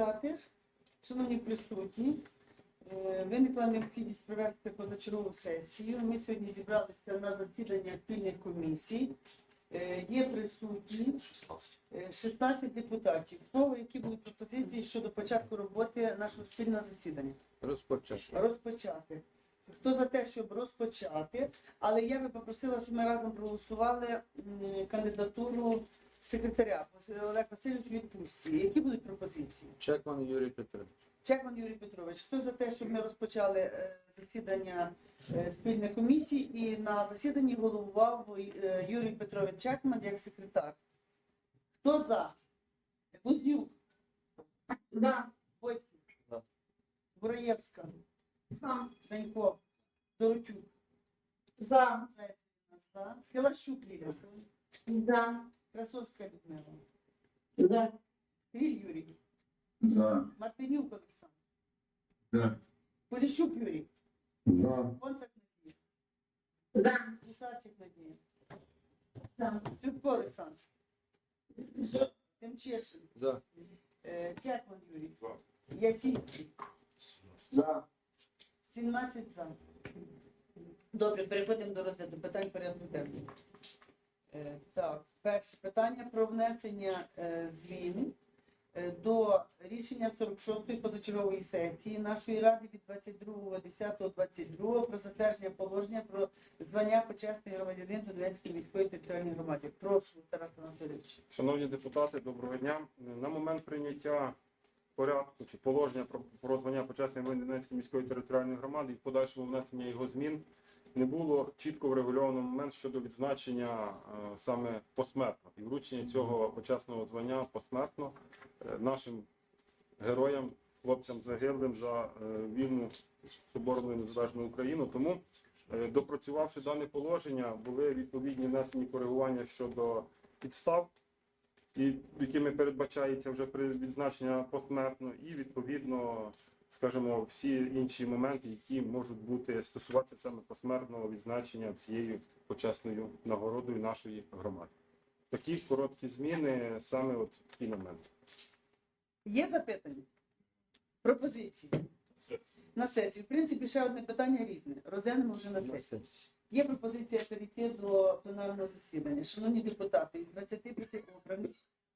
депутати, шановні присутні, е, виникла необхідність провести позачергову сесію. Ми сьогодні зібралися на засідання спільних комісій. Е, Є присутні 16 депутатів. В Кого які будуть пропозиції щодо початку роботи нашого спільного засідання? Розпочати. Розпочати. Хто за те, щоб розпочати, але я би попросила, щоб ми разом проголосували кандидатуру секретаря Олег Васильович у відпустці. Які будуть пропозиції? Чекман Юрій Петрович. Чекман Юрій Петрович, хто за те, щоб ми розпочали е, засідання е, спільної комісії і на засіданні головував е, Юрій Петрович Чекман як секретар? Хто за? Бузнюк, За. Войтів, За. Бураєвська, За. Данько, Доротюк, За. за. Килащук Лілія, За. Красовська Людмила, За. Кріль Юрій, За. Мартинюк Олександр, За. Поліщук Юрій, За. Концак Надія, За. Гусачик Надія, За. Сюбко Олександр, За. Тимчешин, За. Е, Тякман Юрій. За. Ясінський. За. 17 за. Добре, переходимо до розгляду питань порядку денного. Е, Так, перше питання про внесення е, змін е, до рішення 46-ї позачергової сесії нашої ради від 22.10.22 про затвердження положення про звання почесний громадянин Донецької міської територіальної громади. Прошу, Тарас Анатолійович. Шановні депутати, доброго дня. На момент прийняття порядку чи положення про, про звання почесної воїн Донецької міської територіальної громади і в подальшому внесення його змін не було чітко врегульовано момент щодо відзначення е, саме посмертно і вручення цього почесного звання посмертно е, нашим героям, хлопцям загиблим за е, вільну соборну незалежну Україну. Тому допрацювавши дане положення, були відповідні внесені коригування щодо підстав, і якими передбачається вже при відзначення посмертно, і відповідно, скажімо, всі інші моменти, які можуть бути стосуватися саме посмертного відзначення цією почесною нагородою нашої громади. Такі короткі зміни, саме от такі моменти. Є запитання? Пропозиції? На сесію. В принципі, ще одне питання різне. Розглянемо вже на сесії. Є пропозиція перейти до пленарного засідання. Шановні депутати, із 25 обраних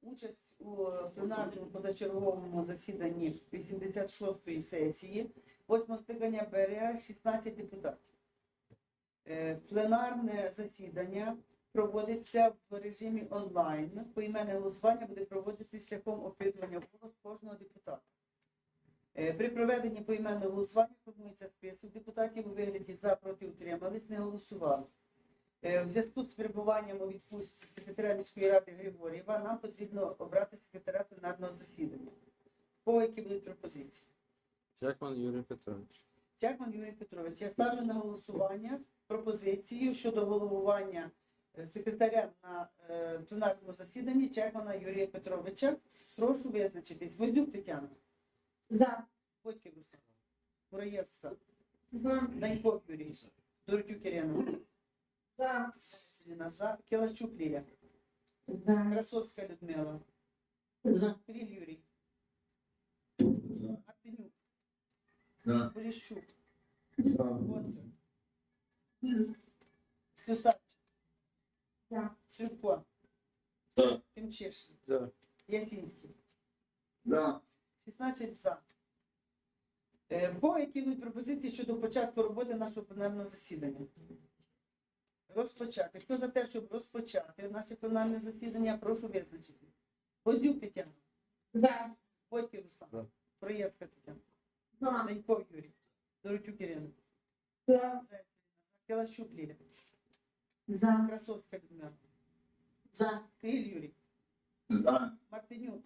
участь у пленарному позачерговому засіданні 86-ї сесії 8 стикання бере 16 депутатів. Е, Пленарне засідання проводиться в режимі онлайн. Поіменне голосування буде проводитися шляхом опитування голос кожного депутата. Е, При проведенні поіменного голосування формується список депутатів у вигляді за, проти, утримались, не голосували. Е, В зв'язку з перебуванням у відпустці секретаря міської ради Григорєва нам потрібно обрати секретаря пленарного засідання. Кого які будуть пропозиції? Чекман Юрій Петрович. Чекман Юрій Петрович, я ставлю на голосування пропозицію щодо головування е, секретаря на е, пленарному засіданні Чекмана Юрія Петровича. Прошу визначитись. Вознюк Тетяна, За. Котьків Руслан, Мураєвська, За. Данько Юрій, Доротюк Ірина, За. Селіна За, Кілащук Ліля, За. Красовська Людмила, За. Кріль Юрій, За. Мартинюк, За. Поліщук, За. Гонцев, Слюсач, За. Сюрко, За. Тимчишин, За. Ясінський. За. 16 за. Е, В які будуть пропозиції щодо початку роботи нашого пленарного засідання? Розпочати. Хто за те, щоб розпочати наше пленарне засідання, прошу визначити. Вознюк Тетяна, За. Бойкий Руслан, За. Проєвська Тетяна, За. Данько Юрій, Доротюк Ірина, За. Келащук Ліля, За. Красовська Людмила, За. Криль Юрій, За. Мартинюк,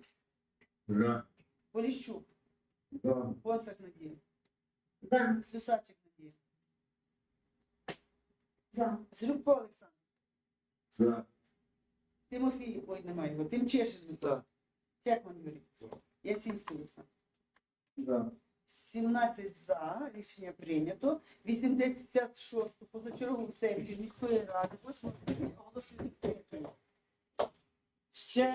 За. Поліщук, За. Коцак Надія, За. Слюсачик Надія, За. Зрубко Олександр. За. Тимофій, ой, немає його, Тимчешин Микола, За. Тякман Юрій, За. Ясінський Олександр. За. 17 за, рішення прийнято. 86 позачергову сесію міської ради 8 скликання оголошую відкритою. Ще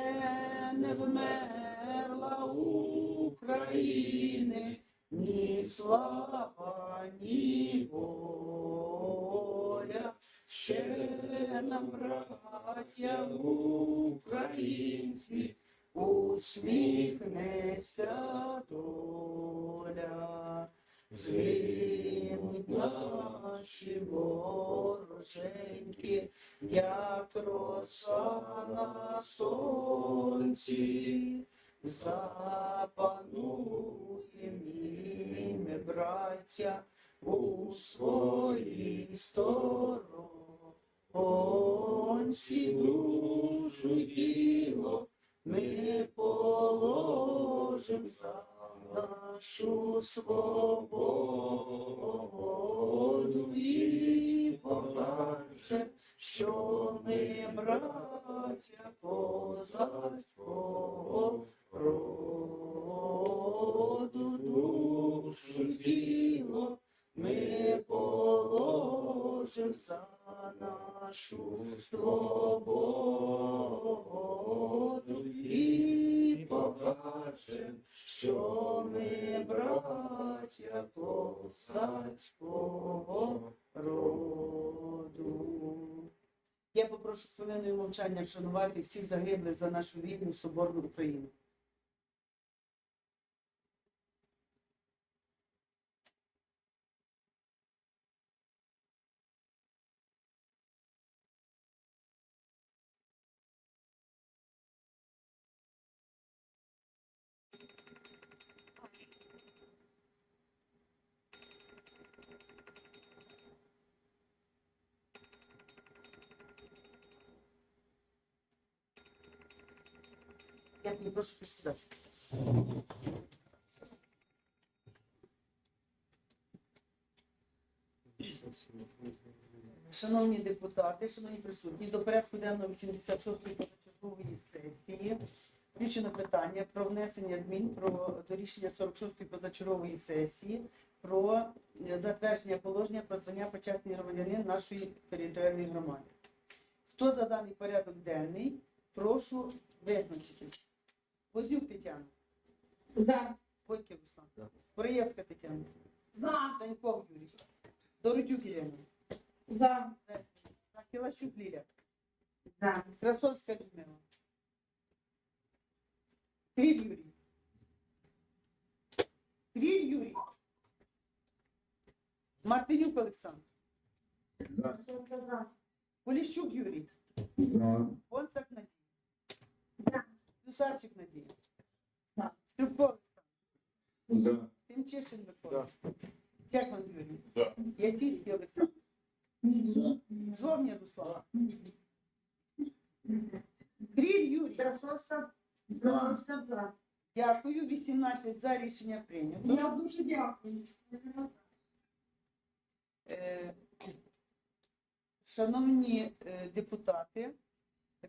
не вмерла України, ні слава, ні воля, ще нам, браття українці, усміхнеться доля. Згинуть наші вороженьки, як роса на сонці, запануєм і ми, браття, у своїй сторонці душу тіло ми положим за нашу свободу і покаже, що ми браття козацького нашу свободу і покажем, що ми браття козацького роду. Я попрошу хвилиною мовчання вшанувати всіх загиблих за нашу вільну соборну Україну. Дякую, прошу присідати. Шановні депутати, шановні присутні, до порядку денного 86-ї позачергової сесії включено питання про внесення змін про до рішення 46-ї позачергової сесії про затвердження положення про звання почесний громадянин нашої територіальної громади. Хто за даний порядок денний, прошу визначитись. Вознюк Тетяна, За. Бойків Руслан, За. Бороєвська Тетяна, За. Таньков Юрій, Дородюк Ірина, За. Кілащук Ліля, За. Красовська Людмила. Кріль Юрій. Кріль Юрій. Мартинюк Олександр. За. За. Поліщук Юрій. За. Бонцак Надія. За. Юсарчик Надія. За. Струбко Олександр. Тимчишин Микола. За. Чехман Юрій. За. Ясійський Олександр. Жовнір Руслан. Кріль Юрій. Красовська. Красовська. За. Дякую. 18 за рішення прийнято. Я дуже дякую. Е, Шановні е, депутати,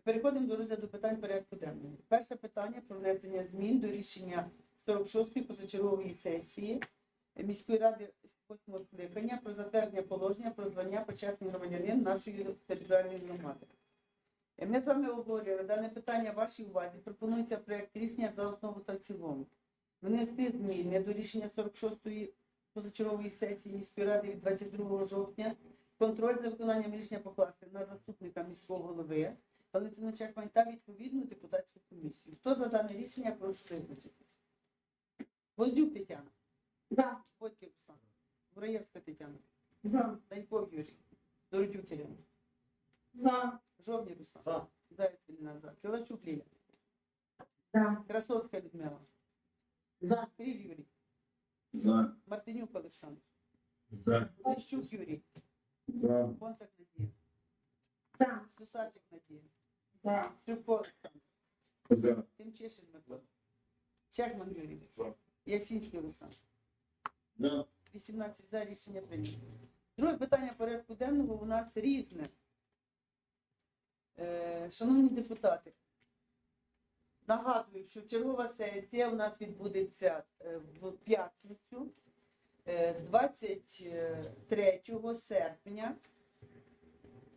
переходимо до розгляду питань порядку денного. Перше питання про внесення змін до рішення 46-ї позачергової сесії міської ради 8 скликання про затвердження положення про звання почесний громадянин нашої територіальної громади. Ми з вами обговорювали дане питання вашій увазі. Пропонується проект рішення за основу та цілому. Внести зміни до рішення 46-ї позачергової сесії міської ради від 22 жовтня контроль за виконанням рішення покласти на заступника міського голови Валентину Чекмань та відповідну депутатську комісію. Хто за дане рішення, прошу визначитися. Вознюк Тетяна, За. Бойків Руслан, Бураєвська Тетяна, За. Даньков Юрій, Дородюк Ірина, За. Жовнір Руслан, За. Заяць Вільна За, Кілачук Ліля, За. Красовська Людмила, За. Кріль Юрій, За. Мартинюк Олександр, За. Лещук Юрій, За. Бонцак Надія, За. Слюсачик Надія, За. Олександр, За. Тимчишин Микола, Чекман Юрій, За. Ясінський Олександр. За. 18 за рішення прийнято. Друге питання порядку денного у нас різне. Е, Шановні депутати, нагадую, що чергова сесія у нас відбудеться е, в п'ятницю, е, 23 серпня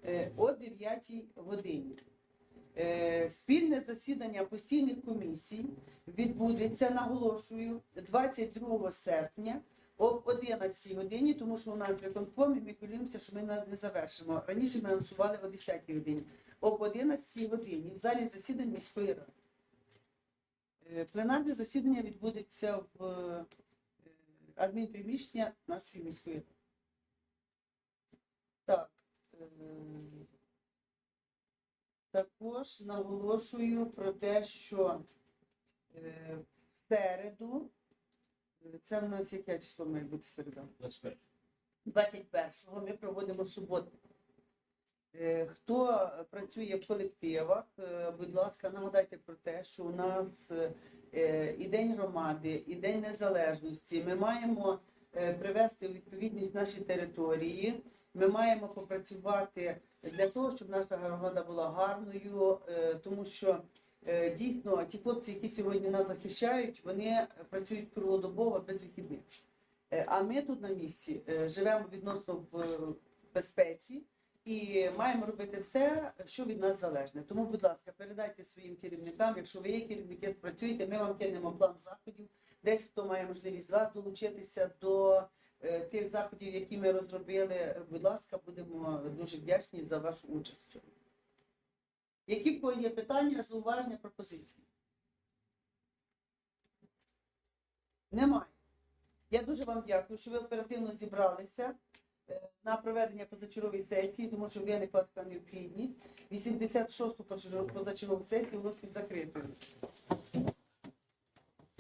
е, о 9 годині. Е, Спільне засідання постійних комісій відбудеться, наголошую, 22 серпня об 11 годині, тому що у нас виконком і ми хвилюємося, що ми не завершимо. Раніше ми анонсували о 10 годині. Об 11 годині в залі засідань міської ради. Е, Пленарне засідання відбудеться в е, адмінприміщення нашої міської ради. Так. Також наголошую про те, що е, в середу, це в нас яке число має бути середа? 21-го ми проводимо суботу. Е, Хто працює в колективах, е, будь ласка, нагадайте про те, що у нас е, і День громади, і День Незалежності. Ми маємо привести у відповідність наші території. Ми маємо попрацювати для того, щоб наша громада була гарною, е, тому що е, дійсно ті хлопці, які сьогодні нас захищають, вони працюють круглодобово без вихідних. Е, А ми тут на місці е, живемо відносно в е, безпеці і маємо робити все, що від нас залежне. Тому, будь ласка, передайте своїм керівникам. Якщо ви є керівники, спрацюєте, ми вам кинемо план заходів. Десь хто має можливість з вас долучитися до е, тих заходів, які ми розробили. Будь ласка, будемо дуже вдячні за вашу участь. цьому. Які є питання, зауваження, пропозиції? Немає. Я дуже вам дякую, що ви оперативно зібралися на проведення позачергової сесії, тому що виникла така необхідність. 86-ту позачергову- сесію оголошую закритою.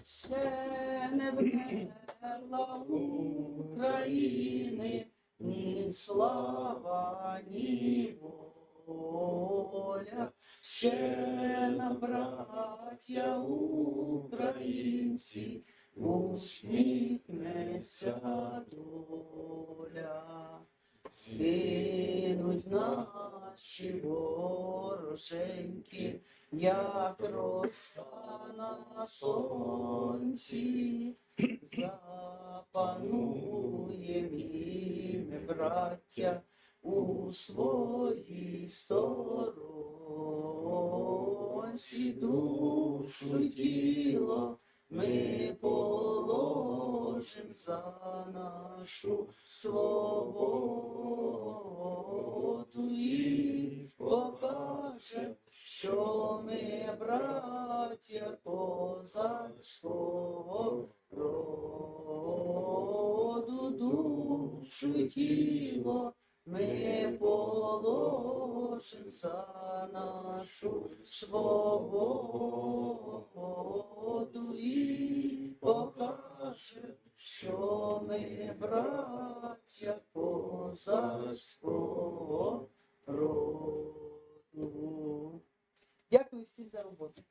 Ще не вмерла України ні слава, ні воля. Ще нам, браття українці, усміхнеться Згинуть наші вороженьки, як роса на сонці, запануєм і браття, у своїй сторонці душу тіло ми положим за нашу свободу і покажем, що ми браття козацького роду, душу тіло ми положим за нашу свободу і покажем, що ми браття козацького роду. Дякую всім за роботу.